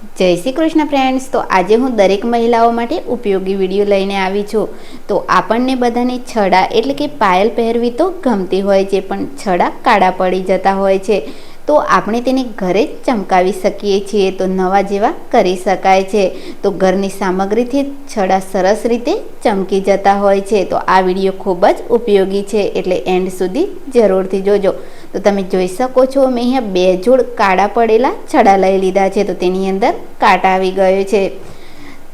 જય શ્રી કૃષ્ણ ફ્રેન્ડ્સ તો આજે હું દરેક મહિલાઓ માટે ઉપયોગી વીડિયો લઈને આવી છું. તો આપણને બધાને છડા એટલે કે પાયલ પહેરવી તો ગમતી હોય છે, પણ છડા કાળા પડી જતા હોય છે. તો આપણે તેને ઘરે જ ચમકાવી શકીએ છીએ, તો નવા જેવા કરી શકાય છે. તો ઘરની સામગ્રીથી છડા સરસ રીતે ચમકી જતા હોય છે. તો આ વીડિયો ખૂબ જ ઉપયોગી છે, એટલે એન્ડ સુધી જરૂરથી જોજો. તો તમે જોઈ શકો છો, મેં અહીંયા બે જોડ કાળા પડેલા છડા લઈ લીધા છે. તો તેની અંદર કાંટા આવી ગયો છે.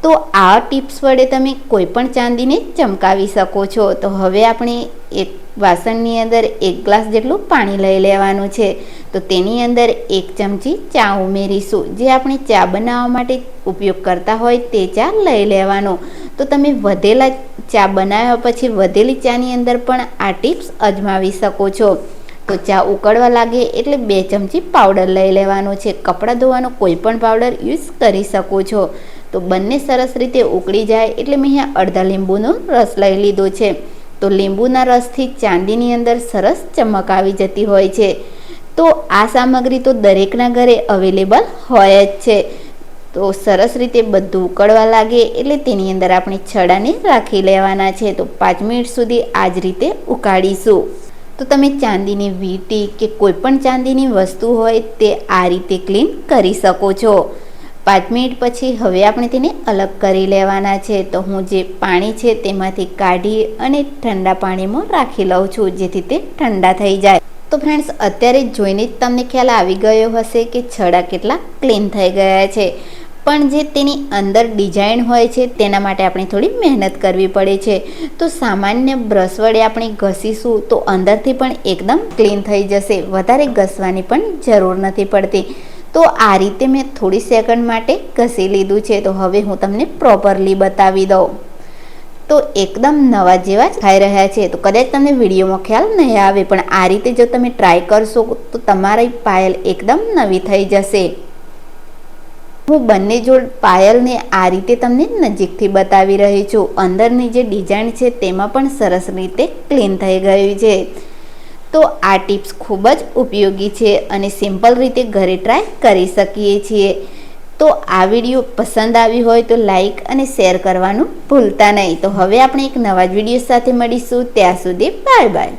તો આ ટિપ્સ વડે તમે કોઈ પણ ચાંદીને ચમકાવી શકો છો. તો હવે આપણે એક વાસણની અંદર એક ગ્લાસ જેટલું પાણી લઈ લેવાનું છે. તો તેની અંદર એક ચમચી ચા ઉમેરીશું. જે આપણે ચા બનાવવા માટે ઉપયોગ કરતા હોય તે ચા લઈ લેવાનો. તો તમે વધેલા ચા બનાવ્યા પછી વધેલી ચાની અંદર પણ આ ટિપ્સ અજમાવી શકો છો. તો ચા ઉકળવા લાગે એટલે બે ચમચી પાવડર લઈ લેવાનો છે. કપડાં ધોવાનો કોઈ પણ પાવડર યુઝ કરી શકો છો. તો બંને સરસ રીતે ઉકળી જાય એટલે મેં અહીંયા અડધા લીંબુનો રસ લઈ લીધો છે. તો લીંબુના રસથી ચાંદીની અંદર સરસ ચમક આવી જતી હોય છે. તો આ સામગ્રી તો દરેકના ઘરે અવેલેબલ હોય જ છે. તો સરસ રીતે બધું ઉકળવા લાગે એટલે તેની અંદર આપણે છડાને રાખી લેવાના છે. તો પાંચ મિનિટ સુધી આ જ રીતે ઉકાળીશું. તો તમે ચાંદીની વીંટી કે કોઈ પણ ચાંદીની વસ્તુ હોય તે આ રીતે ક્લીન કરી શકો છો. પાંચ મિનિટ પછી હવે આપણે તેને અલગ કરી લેવાના છે. તો હું જે પાણી છે તેમાંથી કાઢી અને ઠંડા પાણીમાં રાખી લઉં છું, જેથી તે ઠંડા થઈ જાય. તો ફ્રેન્ડ્સ, અત્યારે જોઈને જ તમને ખ્યાલ આવી ગયો હશે કે છડા કેટલા ક્લીન થઈ ગયા છે. પણ જે તેની અંદર ડિઝાઇન હોય છે, તેના માટે આપણે થોડી મહેનત કરવી પડે છે. તો સામાન્ય બ્રશ વડે આપણે ઘસીશું, તો અંદરથી પણ એકદમ ક્લીન થઈ જશે. વધારે ઘસવાની પણ જરૂર નથી પડતી. તો આ રીતે મેં થોડી સેકન્ડ માટે ઘસી લીધું છે. તો હવે હું તમને પ્રોપરલી બતાવી દઉં. તો એકદમ નવા જેવા ખાઈ રહ્યા છે. તો કદાચ તમને વિડીયોમાં ખ્યાલ નહીં આવે, પણ આ રીતે જો તમે ટ્રાય કરશો, તો તમારી પાયલ એકદમ નવી થઈ જશે. હું બંને જોડ પાયલને આ રીતે તમને નજીકથી બતાવી રહી છું. અંદરની જે ડિઝાઇન છે તેમાં પણ સરસ રીતે ક્લીન થઈ ગયું છે. તો આ ટિપ્સ ખૂબ જ ઉપયોગી છે અને સિમ્પલ રીતે ઘરે ટ્રાય કરી શકીએ છીએ. તો આ વીડિયો પસંદ આવી હોય તો લાઈક અને શેર કરવાનું ભૂલતા નહીં. તો હવે આપણે એક નવા જ વીડિયો સાથે મળીશું. ત્યાં સુધી બાય બાય.